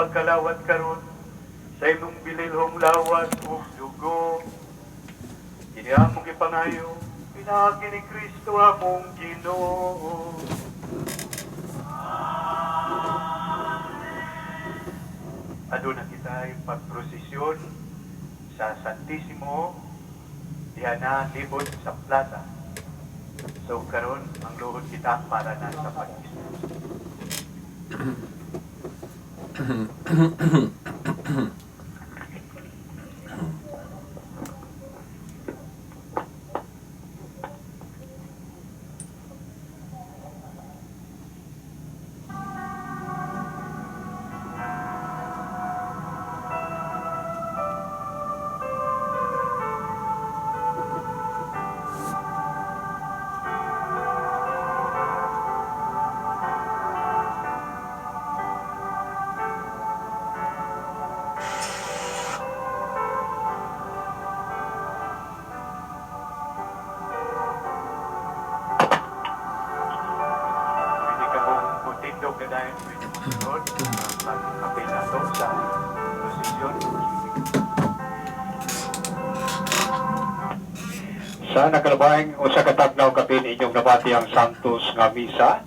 pagkalawat karon sa imong bililhong lawas ug dugo. Kini among ipangayo, pinagi ni Kristo among Ginoo. Aduna kita pagprosesyon sa Santissimo diha na libot sa plaza. So karon ang luhod kita para na sa pag うんうんうん。Sa nakalabahing usa ka tagnaw kapin inyong nabati ang Santos nga misa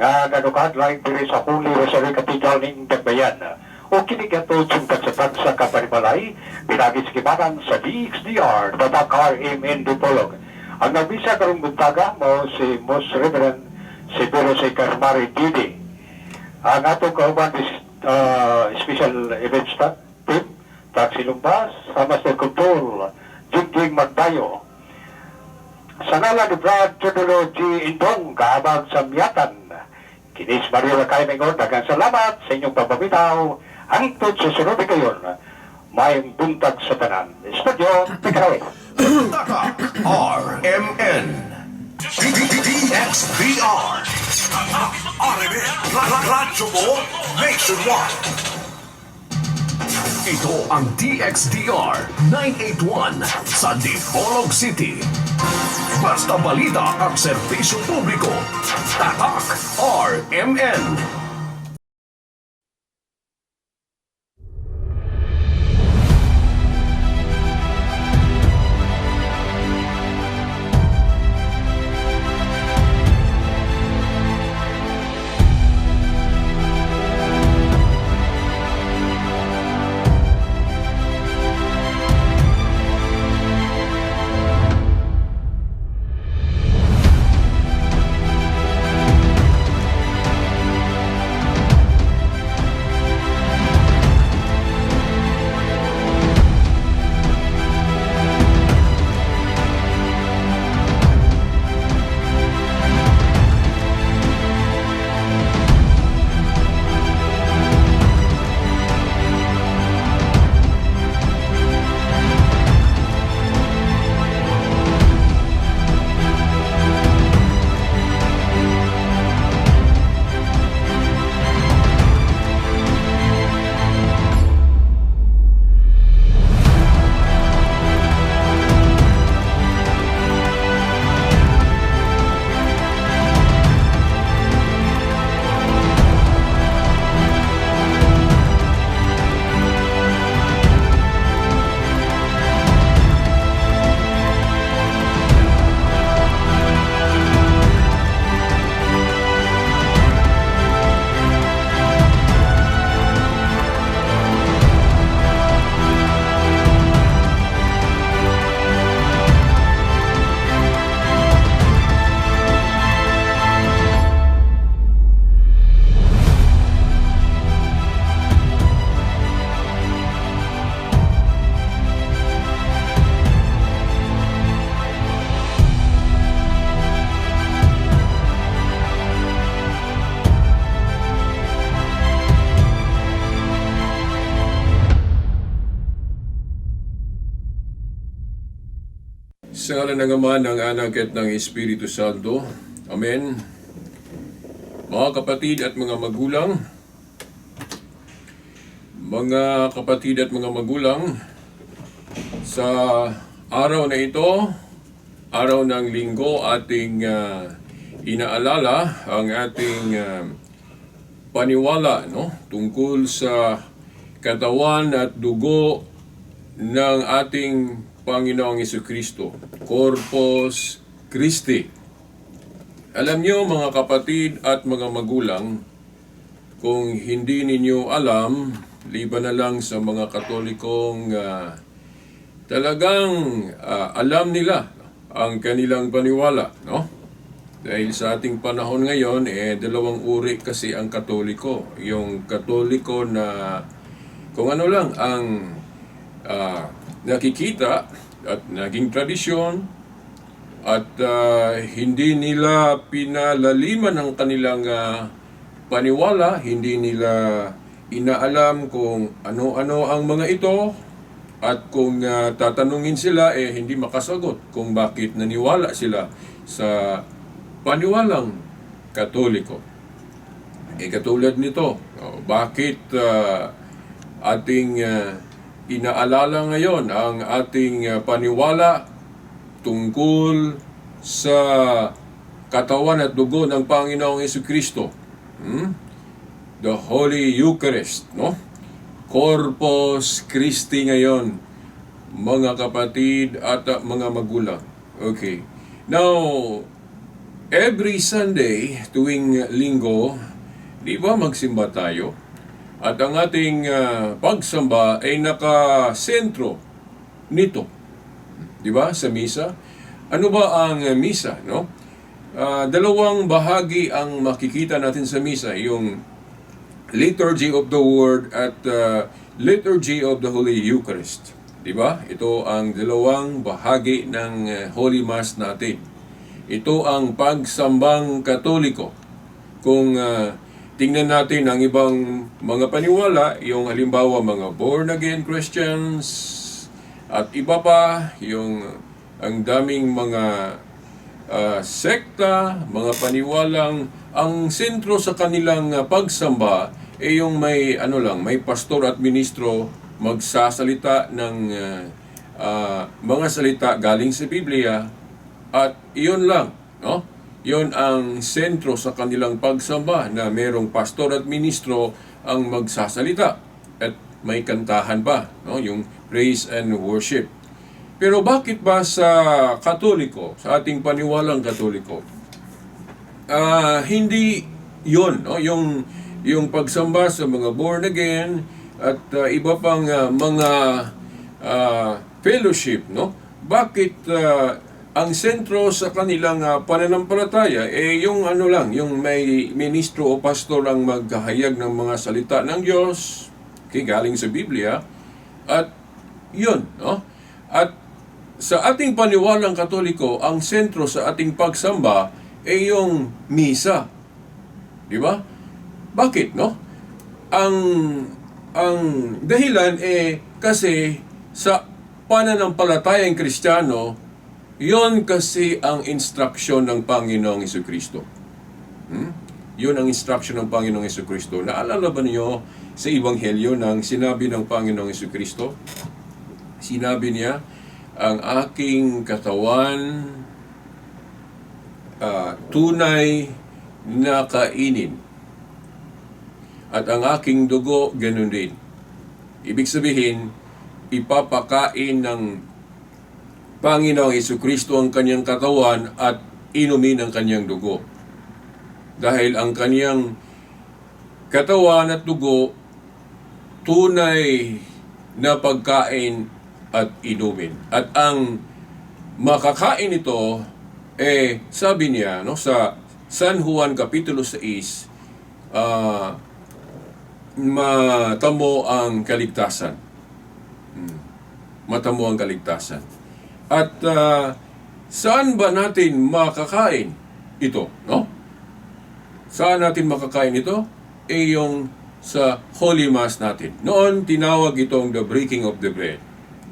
nga nanukad laing diri sa Holy Rosary Cathedral ning Dagbayan. O kini katod sing tagsatag sa kapanimalay, pinagi sa kibakan sa DXDR, Tatak RMN Dipolog. Ang nabisa karong buntaga mo si Most Reverend si Pero si Carmari Didi. Ang atong kauban is uh, special event staff team, Taxi Lumbas, sa Master Control, Jingjing Magdayo, sa ngala ni Brad Tudulo G. Indong, kaabag sa Miyatan. Kinis Mario Lakay Mengon, dagang salamat sa inyong pababitaw. Ang tod sa sunod na kayon, may buntag sa tanan. Studio, Pikarawin. Taka RMN DXVR RMN Radyo mo Nationwide Ito ang DXDR 981 sa Dipolog City. Basta balita ang serbisyo publiko. Tatak RMN. Sa ngalan ng Ama, ng Anak at ng Espiritu Santo. Amen. Mga kapatid at mga magulang, mga kapatid at mga magulang, sa araw na ito, araw ng linggo, ating ah, inaalala ang ating ah, paniwala no tungkol sa katawan at dugo ng ating Panginoong Kristo, Corpus Christi. Alam niyo mga kapatid at mga magulang, kung hindi ninyo alam, liban na lang sa mga katolikong ah, talagang ah, alam nila ang kanilang paniwala, no? Dahil sa ating panahon ngayon, eh, dalawang uri kasi ang katoliko. Yung katoliko na kung ano lang ang ah, nakikita at naging tradisyon at ah, hindi nila pinalaliman ang kanilang ah, paniwala, hindi nila inaalam kung ano-ano ang mga ito at kung ah, tatanungin sila eh hindi makasagot kung bakit naniwala sila sa paniwalang katoliko. Eh katulad nito, oh, bakit ah, ating ah, inaalala ngayon ang ating ah, paniwala tungkol sa katawan at dugo ng Panginoong Yesu Kristo. Hmm? The Holy Eucharist, no? Corpus Christi ngayon, mga kapatid at uh, mga magulang. Okay. Now, every Sunday, tuwing linggo, di ba magsimba tayo? At ang ating uh, pagsamba ay nakasentro nito. Di ba? Sa misa. Ano ba ang uh, misa, no? Ah, dalawang bahagi ang makikita natin sa misa, yung liturgy of the word at uh, liturgy of the Holy Eucharist. Di ba? Ito ang dalawang bahagi ng uh, Holy Mass natin. Ito ang pagsambang katoliko. Kung uh, tingnan natin ang ibang mga paniwala, yung halimbawa mga born again Christians at iba pa, yung ang daming mga ah, sekta, mga paniwalang ang sentro sa kanilang ah, pagsamba ay yung may ano lang, may pastor at ministro magsasalita ng ah, ah, mga salita galing sa Biblia at iyon lang, no? Iyon ang sentro sa kanilang pagsamba na merong pastor at ministro ang magsasalita at may kantahan pa, no? Yung praise and worship. Pero bakit ba sa Katoliko, sa ating paniwalang Katoliko, ah hindi yon no? yung yung pagsamba sa mga born again at ah, iba pang ah, mga ah, fellowship no bakit ah, ang sentro sa kanilang ah, pananampalataya eh yung ano lang yung may ministro o pastor ang maghahayag ng mga salita ng Diyos okay, galing sa Biblia at yun no at sa ating paniwalang katoliko, ang sentro sa ating pagsamba ay yung misa. Di ba? Bakit, no? Ang ang dahilan eh kasi sa pananampalatayang Kristiyano, yon kasi ang instruction ng Panginoong Kristo. Hmm? Yun ang instruction ng Panginoong Kristo. Naalala ba niyo sa Ebanghelyo nang sinabi ng Panginoong Kristo? Sinabi niya, ang aking katawan ah, tunay na kainin. At ang aking dugo, ganun din. Ibig sabihin, ipapakain ng Panginoong Kristo ang kanyang katawan at inumin ang kanyang dugo. Dahil ang kanyang katawan at dugo tunay na pagkain at inumin. At ang makakain ito, eh, sabi niya, no, sa San Juan Kapitulo 6, ah, matamo ang kaligtasan. Hmm. Matamo ang kaligtasan. At ah, saan ba natin makakain ito, no? Saan natin makakain ito? Eh yung sa Holy Mass natin. Noon, tinawag itong the breaking of the bread.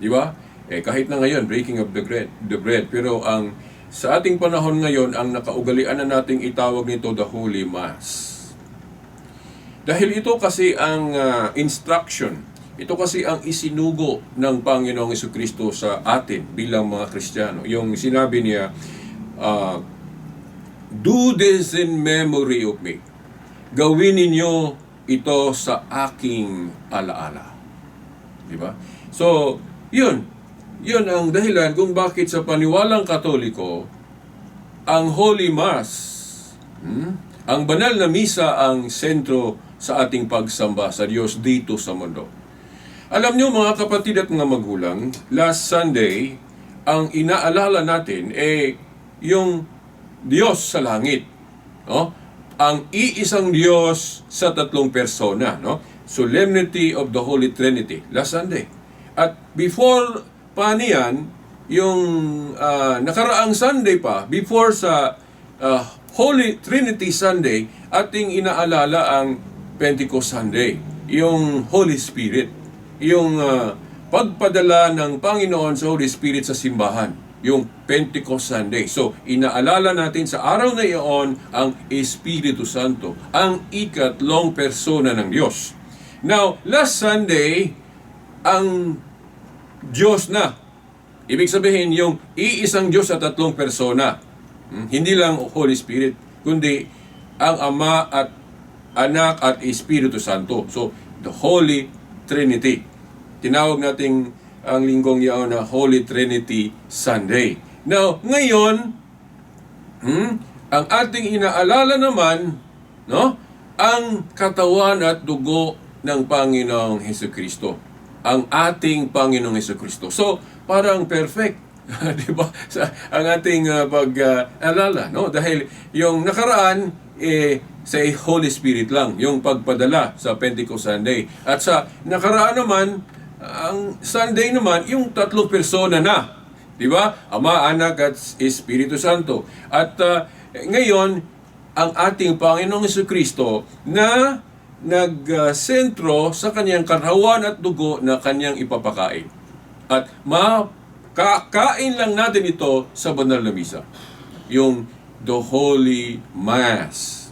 Di ba? Eh, kahit na ngayon, breaking of the bread, the bread. Pero ang sa ating panahon ngayon, ang nakaugalian na nating itawag nito the Holy Mass. Dahil ito kasi ang ah, instruction, ito kasi ang isinugo ng Panginoong Kristo sa atin bilang mga Kristiyano. Yung sinabi niya, ah, Do this in memory of me. gawin ninyo ito sa aking alaala. Di ba? So, yun. Yun ang dahilan kung bakit sa paniwalang katoliko, ang Holy Mass, hmm, ang banal na misa ang sentro sa ating pagsamba sa Diyos dito sa mundo. Alam niyo mga kapatid at mga magulang, last Sunday, ang inaalala natin eh yung Diyos sa langit. No? Ang iisang Diyos sa tatlong persona. No? Solemnity of the Holy Trinity. Last Sunday. At before pa niyan, yung ah, nakaraang Sunday pa, before sa ah, Holy Trinity Sunday, ating inaalala ang Pentecost Sunday. Yung Holy Spirit. Yung ah, pagpadala ng Panginoon sa Holy Spirit sa simbahan, yung Pentecost Sunday. So, inaalala natin sa araw na iyon ang Espiritu Santo, ang ikatlong persona ng Diyos. Now, last Sunday, ang Diyos na. Ibig sabihin, yung iisang Diyos sa tatlong persona. Hmm, Hindi lang Holy Spirit, kundi ang Ama at Anak at Espiritu Santo. So, the Holy Trinity. Tinawag nating ang linggong yaon na Holy Trinity Sunday. Now, ngayon, hmm, ang ating inaalala naman, no, ang katawan at dugo ng Panginoong Heso Kristo. Ang ating Panginoong Heso Kristo. So, parang perfect. 'Di ba? Sa ang ating uh, pag-alala, no? Dahil yung nakaraan eh sa Holy Spirit lang, yung pagpadala sa Pentecost Sunday. At sa nakaraan naman, ang Sunday naman, yung tatlong persona na. Di ba? Ama, Anak at Espiritu Santo. At uh, ngayon, ang ating Panginoong Yesu Kristo na nagsentro sa kanyang katawan at dugo na kanyang ipapakain. At makakain lang natin ito sa banal na misa. Yung the Holy Mass.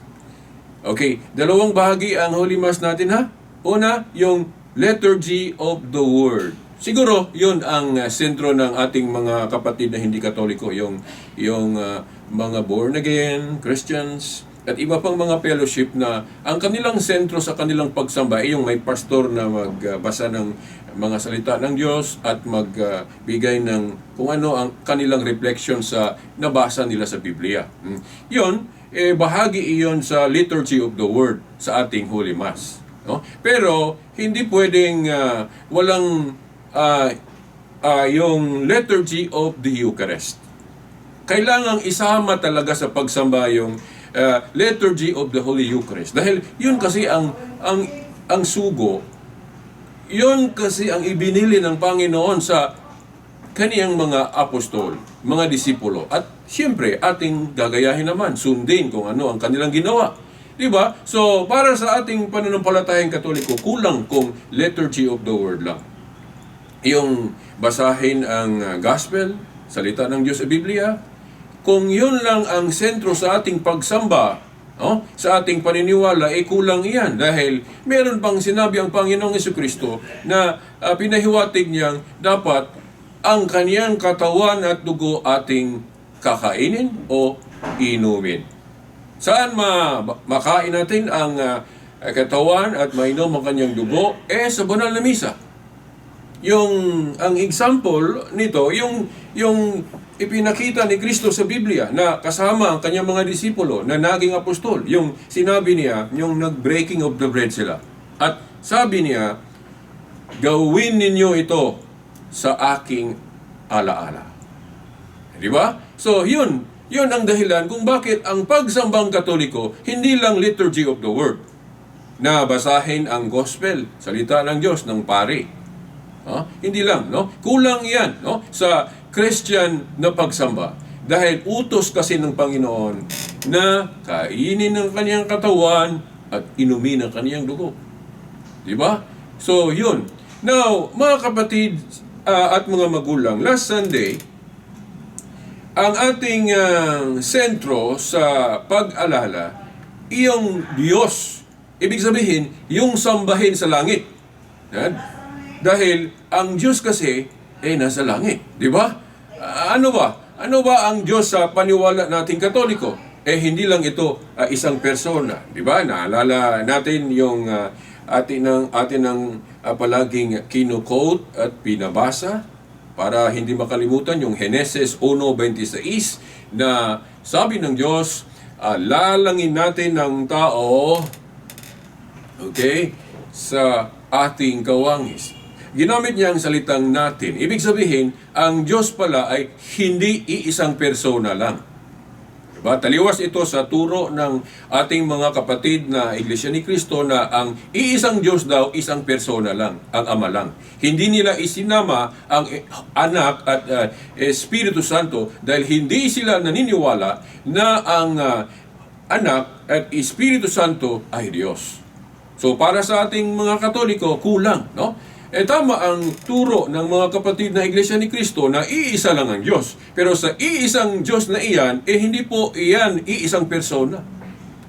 Okay, dalawang bahagi ang Holy Mass natin ha. Una, yung Liturgy of the Word. Siguro, yun ang uh, sentro ng ating mga kapatid na hindi katoliko, yung, yung uh, mga born again, Christians, at iba pang mga fellowship na ang kanilang sentro sa kanilang pagsamba ay yung may pastor na magbasa ng mga salita ng Diyos at magbigay ng kung ano ang kanilang reflection sa nabasa nila sa Biblia. Hmm. Yun, eh, bahagi iyon sa liturgy of the word sa ating Holy Mass. No? Pero hindi pwedeng ah, walang ah, ah, yung liturgy of the Eucharist. Kailangang isama talaga sa pagsamba yung ah, liturgy of the Holy Eucharist. Dahil yun kasi ang ang ang sugo, yun kasi ang ibinili ng Panginoon sa kaniyang mga apostol, mga disipulo. At siyempre, ating gagayahin naman, sundin kung ano ang kanilang ginawa. Di ba? So, para sa ating pananampalatayang katoliko, kulang kung liturgy of the word lang. Yung basahin ang uh, gospel, salita ng Diyos sa Biblia, kung yun lang ang sentro sa ating pagsamba, no? sa ating paniniwala, eh kulang iyan. Dahil meron pang sinabi ang Panginoong Yesu Kristo na uh, pinahiwatig niyang dapat ang kaniyang katawan at dugo ating kakainin o inumin. Saan ma makain natin ang uh, katawan at mainom ang kanyang dugo? Eh, sa banal na misa. Yung, ang example nito, yung, yung ipinakita ni Kristo sa Biblia na kasama ang kanyang mga disipulo na naging apostol. Yung sinabi niya, yung nag-breaking of the bread sila. At sabi niya, gawin ninyo ito sa aking alaala. Di ba? So, yun. Yun ang dahilan kung bakit ang pagsambang katoliko hindi lang liturgy of the word na basahin ang gospel, salita ng Diyos ng pari. Ha? Hindi lang, no? Kulang 'yan, no? Sa Christian na pagsamba. Dahil utos kasi ng Panginoon na kainin ng kaniyang katawan at inumin ang kaniyang dugo. Di ba? So, yun. Now, mga kapatid ah, at mga magulang, last Sunday, ang ating ah, sentro sa pag-alala, iyong Diyos. Ibig sabihin, yung sambahin sa langit. Yan. Dahil ang Diyos kasi, eh, nasa langit. Di ba? Ah, ano ba? Ano ba ang Diyos sa paniwala nating katoliko? eh hindi lang ito ah, isang persona, di ba? Naalala natin yung ah, atin ng atin ng ah, palaging kino-quote at pinabasa para hindi makalimutan yung Genesis 1:26 na sabi ng Diyos, ah, lalangin natin ng tao okay, sa ating kawangis. Ginamit niya ang salitang natin. Ibig sabihin, ang Diyos pala ay hindi iisang persona lang. Diba? Taliwas ito sa turo ng ating mga kapatid na Iglesia ni Cristo na ang iisang Diyos daw, isang persona lang, ang Ama lang. Hindi nila isinama ang eh, anak at uh, Espiritu Santo dahil hindi sila naniniwala na ang ah, anak at Espiritu Santo ay Diyos. So para sa ating mga Katoliko, kulang, no? Eh tama ang turo ng mga kapatid na Iglesia ni Cristo na iisa lang ang Diyos. Pero sa iisang Diyos na iyan, eh hindi po iyan iisang persona.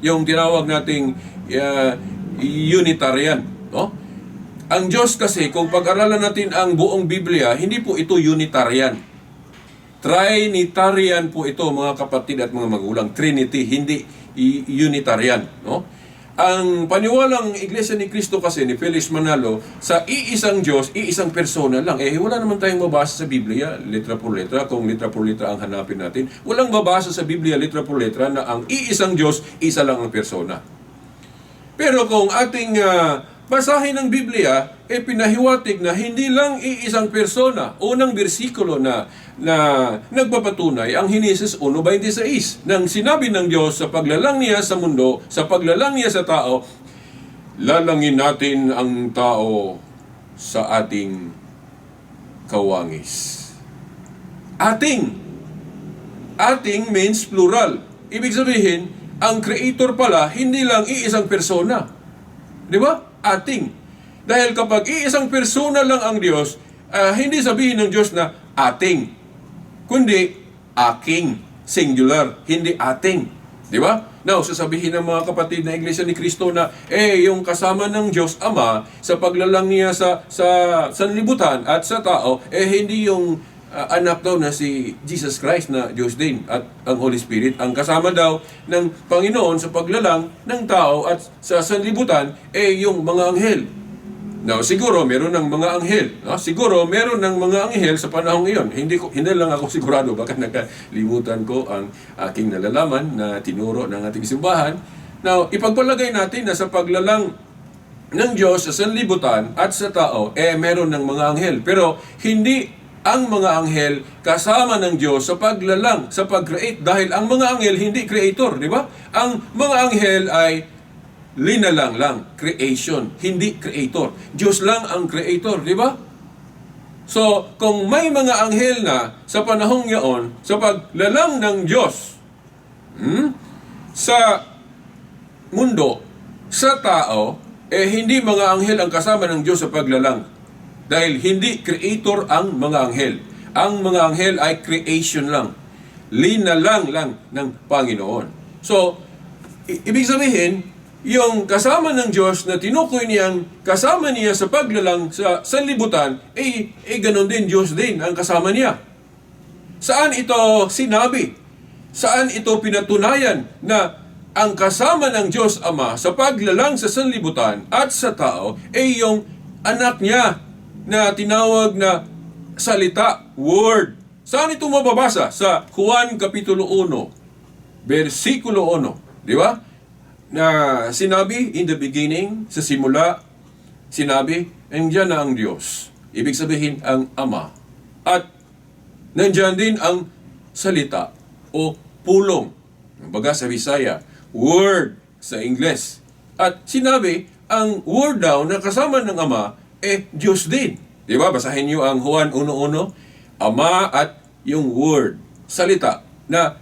Yung tinawag nating uh, Unitarian, no? Ang Diyos kasi, kung pag-aralan natin ang buong Biblia, hindi po ito Unitarian. Trinitarian po ito mga kapatid at mga magulang. Trinity, hindi Unitarian. No? Ang paniwalang Iglesia ni Cristo kasi ni Felix Manalo, sa iisang Diyos, iisang persona lang. Eh, wala naman tayong mabasa sa Biblia, letra por letra, kung letra por letra ang hanapin natin. Walang mabasa sa Biblia, letra por letra, na ang iisang Diyos, isa lang ang persona. Pero kung ating ah, basahin ng Biblia, eh pinahiwatig na hindi lang iisang persona. Unang bersikulo na na nagpapatunay ang Henesis 1.26 nang sinabi ng Diyos sa paglalang niya sa mundo, sa paglalang niya sa tao, lalangin natin ang tao sa ating kawangis. Ating. Ating means plural. Ibig sabihin, ang creator pala, hindi lang iisang persona. Di ba? Ating. Dahil kapag iisang persona lang ang Diyos, ah, hindi sabihin ng Diyos na ating. Kundi aking. Singular. Hindi ating. Di ba? Now, sasabihin ng mga kapatid na Iglesia ni Cristo na, eh, yung kasama ng Diyos Ama sa paglalang niya sa, sa sanlibutan at sa tao, eh, hindi yung ah, anak daw na si Jesus Christ na Diyos din at ang Holy Spirit ang kasama daw ng Panginoon sa paglalang ng tao at sa sanlibutan eh yung mga anghel. Now, siguro meron ng mga anghel. No? Siguro meron ng mga anghel sa panahong iyon. Hindi ko hindi lang ako sigurado baka nakalimutan ko ang aking nalalaman na tinuro ng ating simbahan. Now, ipagpalagay natin na sa paglalang ng Diyos sa sanlibutan at sa tao, eh meron ng mga anghel. Pero hindi ang mga anghel kasama ng Diyos sa paglalang, sa pag-create. Dahil ang mga anghel hindi creator, di ba? Ang mga anghel ay linalang lang, creation, hindi creator. Diyos lang ang creator, di ba? So, kung may mga anghel na sa panahong yaon, sa paglalang ng Diyos, hmm, sa mundo, sa tao, eh hindi mga anghel ang kasama ng Diyos sa paglalang. Dahil hindi creator ang mga anghel. Ang mga anghel ay creation lang. Linalang lang ng Panginoon. So, i- ibig sabihin, yung kasama ng Diyos na tinukoy niyang kasama niya sa paglalang sa sanlibutan, eh, eh ganon din, Diyos din ang kasama niya. Saan ito sinabi? Saan ito pinatunayan na ang kasama ng Diyos Ama sa paglalang sa sanlibutan at sa tao ay yung anak niya na tinawag na salita, word. Saan ito mababasa? Sa Juan Kapitulo 1, versikulo 1. Di ba? Na sinabi, in the beginning, sa simula, sinabi, nandiyan na ang Diyos. Ibig sabihin, ang Ama. At Nandyan din ang salita o pulong. Baga sa Bisaya, word sa Ingles. At sinabi, ang word daw na kasama ng Ama, eh, Diyos din. Di ba? Basahin niyo ang Juan 1.1. Ama at yung word, salita, na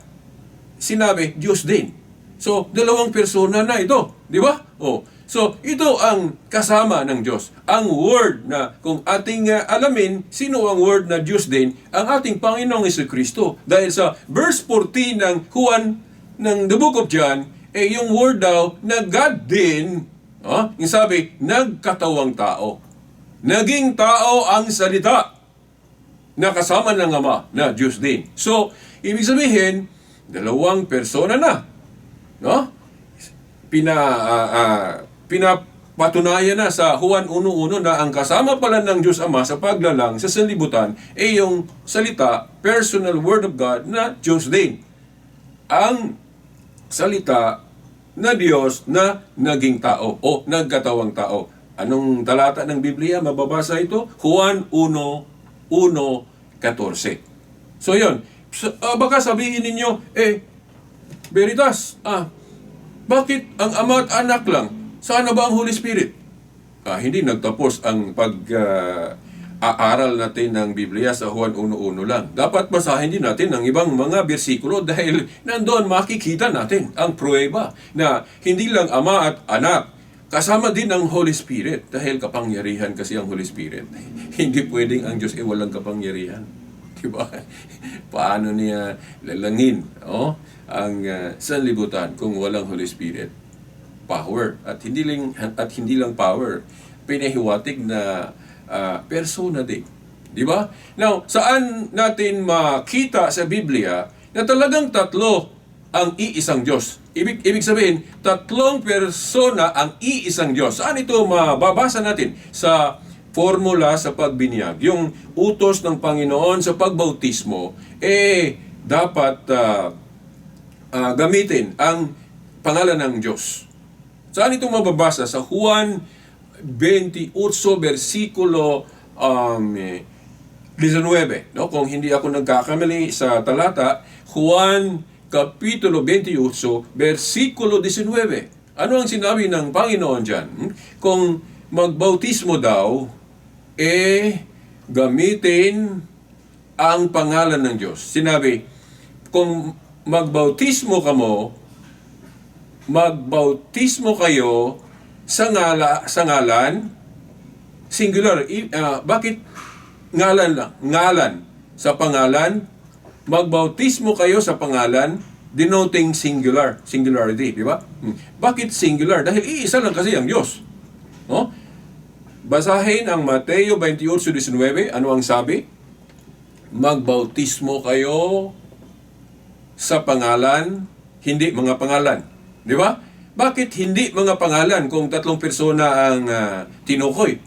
sinabi, Diyos din. So, dalawang persona na ito. Di ba? Oh. So, ito ang kasama ng Diyos. Ang word na kung ating uh, alamin sino ang word na Diyos din, ang ating Panginoong Yesu Kristo. Dahil sa verse 14 ng Juan ng the book of John, eh yung word daw na God din, oh, yung sabi, nagkatawang tao. Naging tao ang salita na kasama ng Ama na Diyos din. So, ibig sabihin, dalawang persona na. no? Pina ah, ah, pinapatunayan na sa Juan 1.1 na ang kasama pala ng Diyos Ama sa paglalang sa sanlibutan ay yung salita, personal word of God na Diyos din. Ang salita na Diyos na naging tao o nagkatawang tao. Anong talata ng Biblia mababasa ito? Juan 1.1.14. So yun, ah, baka sabihin ninyo, eh, Veritas, ah, bakit ang ama at anak lang? Sana ba ang Holy Spirit? Ah, hindi nagtapos ang pag ah, aaral natin ng Biblia sa Juan 1.1 lang. Dapat basahin din natin ang ibang mga bersikulo dahil nandoon makikita natin ang pruweba na hindi lang ama at anak, kasama din ang Holy Spirit dahil kapangyarihan kasi ang Holy Spirit. hindi pwedeng ang Diyos ay walang kapangyarihan. Diba? Paano niya lalangin oh, ang ah, sanlibutan kung walang Holy Spirit? Power. At hindi lang, at hindi lang power. Pinahiwatig na ah, persona din. Di ba? Now, saan natin makita sa Biblia na talagang tatlo ang iisang Diyos? Ibig, ibig sabihin, tatlong persona ang iisang Diyos. Saan ito mababasa natin? Sa formula sa pagbinyag. Yung utos ng Panginoon sa pagbautismo, eh, dapat ah, ah, gamitin ang pangalan ng Diyos. Saan ito mababasa? Sa Juan 28, versikulo um, eh, 19. No? Kung hindi ako nagkakamali sa talata, Juan Kapitulo 28, versikulo 19. Ano ang sinabi ng Panginoon dyan? Kung magbautismo daw, eh, gamitin ang pangalan ng Diyos. Sinabi, kung magbautismo ka mo, magbautismo kayo sa, ngala, sa ngalan, singular. Ah, bakit ngalan lang? Ngalan. Sa pangalan, magbautismo kayo sa pangalan, denoting singular. Singularity, di ba? Hmm. Bakit singular? Dahil iisa lang kasi ang Diyos. No? Basahin ang Mateo 28.19. Ano ang sabi? Magbautismo kayo sa pangalan, hindi mga pangalan. Di ba? Bakit hindi mga pangalan kung tatlong persona ang ah, tinukoy?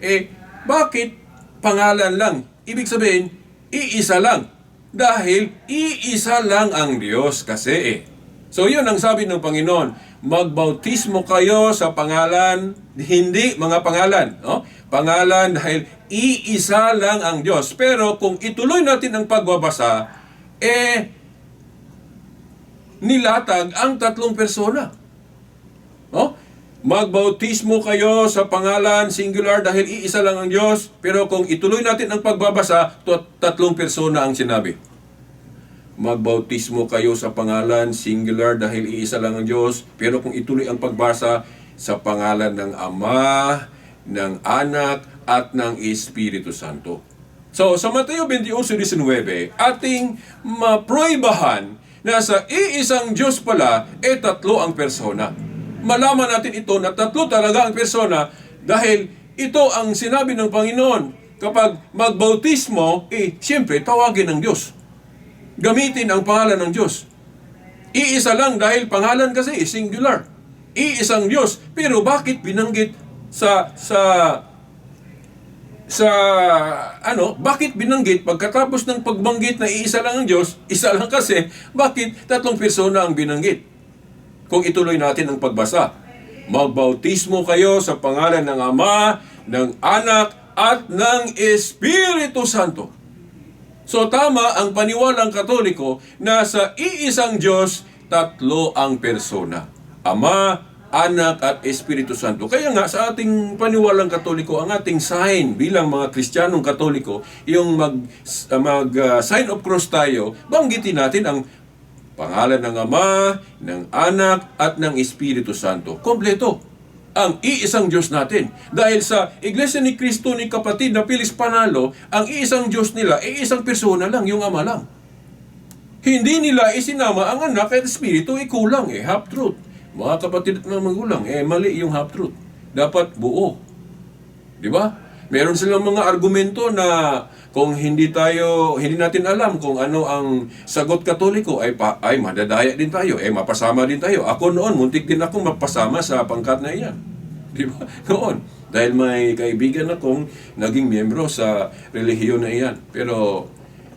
Eh, bakit pangalan lang? Ibig sabihin, iisa lang. Dahil iisa lang ang Diyos kasi eh. So yun ang sabi ng Panginoon, magbautismo kayo sa pangalan, hindi mga pangalan. No? Pangalan dahil iisa lang ang Diyos. Pero kung ituloy natin ang pagbabasa, eh, nilatag ang tatlong persona. No? Magbautismo kayo sa pangalan singular dahil iisa lang ang Diyos. Pero kung ituloy natin ang pagbabasa, tatlong persona ang sinabi. Magbautismo kayo sa pangalan singular dahil iisa lang ang Diyos. Pero kung ituloy ang pagbasa sa pangalan ng Ama, ng Anak, at ng Espiritu Santo. So, sa Mateo 28.19, ating maproibahan na sa iisang Diyos pala, e tatlo ang persona. Malaman natin ito na tatlo talaga ang persona dahil ito ang sinabi ng Panginoon. Kapag magbautismo, eh, siyempre, tawagin ng Diyos. Gamitin ang pangalan ng Diyos. Iisa lang dahil pangalan kasi is singular. Iisang Diyos. Pero bakit binanggit sa sa sa ano, bakit binanggit pagkatapos ng pagbanggit na iisa lang ang Diyos, isa lang kasi, bakit tatlong persona ang binanggit? Kung ituloy natin ang pagbasa. Magbautismo kayo sa pangalan ng Ama, ng Anak, at ng Espiritu Santo. So tama ang paniwalang katoliko na sa iisang Diyos, tatlo ang persona. Ama, Anak at Espiritu Santo. Kaya nga sa ating paniwalang katoliko, ang ating sign bilang mga Kristiyanong katoliko, yung mag, mag uh, sign of cross tayo, banggitin natin ang pangalan ng Ama, ng Anak at ng Espiritu Santo. Kompleto ang iisang Diyos natin. Dahil sa Iglesia ni Cristo ni kapatid na Pilis Panalo, ang iisang Diyos nila ay isang persona lang, yung Ama lang. Hindi nila isinama ang anak at espiritu, ay kulang eh, half-truth. Mga kapatid at mga magulang, eh mali yung half-truth. Dapat buo. Di ba? Meron silang mga argumento na kung hindi tayo, hindi natin alam kung ano ang sagot katoliko, ay, pa, ay madadaya din tayo, eh mapasama din tayo. Ako noon, muntik din akong mapasama sa pangkat na iyan. Di ba? Noon. Dahil may kaibigan akong naging miyembro sa relihiyon na iyan. Pero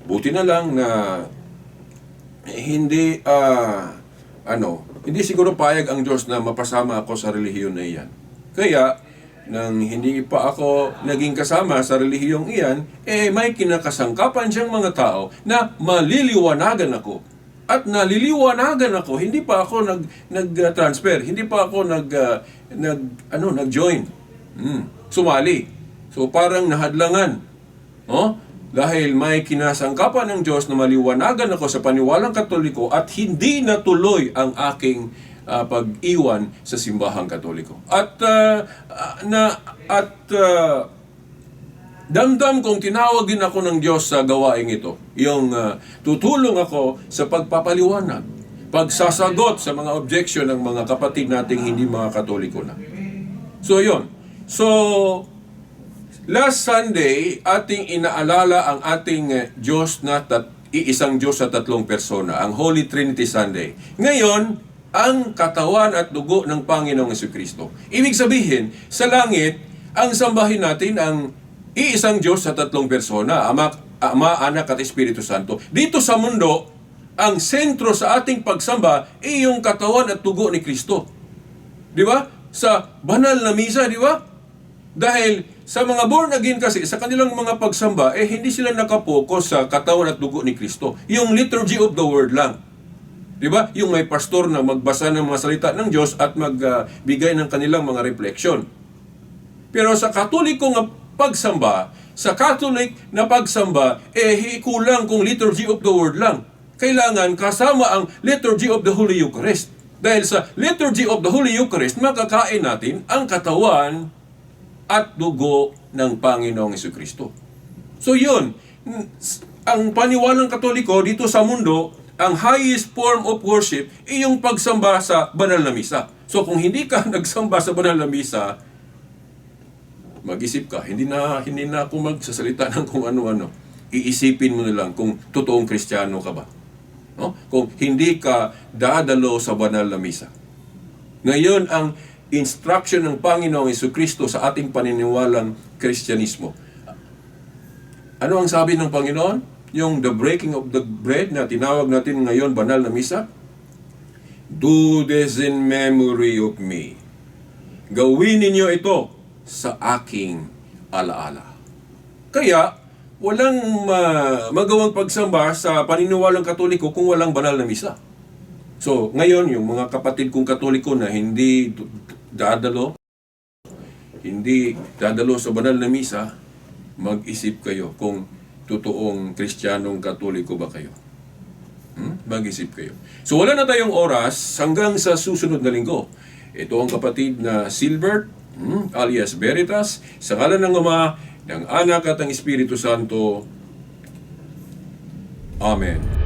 buti na lang na hindi ah ano, hindi siguro payag ang Diyos na mapasama ako sa relihiyon na iyan. Kaya, nang hindi pa ako naging kasama sa relihiyong iyan, eh may kinakasangkapan siyang mga tao na maliliwanagan ako. At naliliwanagan ako, hindi pa ako nag nag-transfer, hindi pa ako nag ah, nag ano, nag-join. Hmm, sumali. So parang nahadlangan. Oh? Dahil may kinasangkapan ng Diyos na maliwanagan ako sa paniwalang katoliko at hindi natuloy ang aking ah, pag-iwan sa simbahang katoliko. At ah, na at ah, damdam kong tinawag din ako ng Diyos sa gawaing ito. Yung ah, tutulong ako sa pagpapaliwanag, pagsasagot sa mga objection ng mga kapatid nating hindi mga katoliko na. So, yun. So, last Sunday, ating inaalala ang ating eh, Diyos na tat iisang Diyos sa tatlong persona, ang Holy Trinity Sunday. Ngayon, ang katawan at dugo ng Panginoong Kristo. Ibig sabihin, sa langit, ang sambahin natin ang iisang Diyos sa tatlong persona, Ama, Ama, Anak at Espiritu Santo. Dito sa mundo, ang sentro sa ating pagsamba ay yung katawan at dugo ni Kristo. Di ba? Sa banal na misa, di ba? Dahil sa mga born again kasi, sa kanilang mga pagsamba, eh hindi sila nakapokus sa katawan at dugo ni Kristo. Yung liturgy of the word lang. Di ba? Yung may pastor na magbasa ng mga salita ng Diyos at magbigay ng kanilang mga refleksyon. Pero sa katoliko nga pagsamba, sa Catholic na pagsamba, eh kulang kung liturgy of the word lang. Kailangan kasama ang liturgy of the Holy Eucharist. Dahil sa liturgy of the Holy Eucharist, makakain natin ang katawan at dugo ng Panginoong Kristo. So yun, ang paniwalang katoliko dito sa mundo, ang highest form of worship ay yung pagsamba sa banal na misa. So kung hindi ka nagsamba sa banal na misa, mag-isip ka, hindi na hindi na ako magsasalita ng kung ano-ano. Iisipin mo na lang kung totoong Kristiyano ka ba. No? Kung hindi ka dadalo sa banal na misa. Ngayon ang instruction ng Panginoong Kristo sa ating paniniwalang Kristyanismo. Ano ang sabi ng Panginoon? Yung the breaking of the bread na tinawag natin ngayon banal na misa. Do this in memory of me. Gawin ninyo ito sa aking alaala. Kaya, walang ma- magawang pagsamba sa paniniwalang katoliko kung walang banal na misa. So, ngayon, yung mga kapatid kong katoliko na hindi dadalo, hindi dadalo sa banal na misa, mag-isip kayo kung totoong kristyanong katoliko ba kayo. Hmm? Mag-isip kayo. So wala na tayong oras hanggang sa susunod na linggo. Ito ang kapatid na Silbert, hmm, alias Veritas, sa ngalan ng Ama, ng Anak at ng Espiritu Santo. Amen.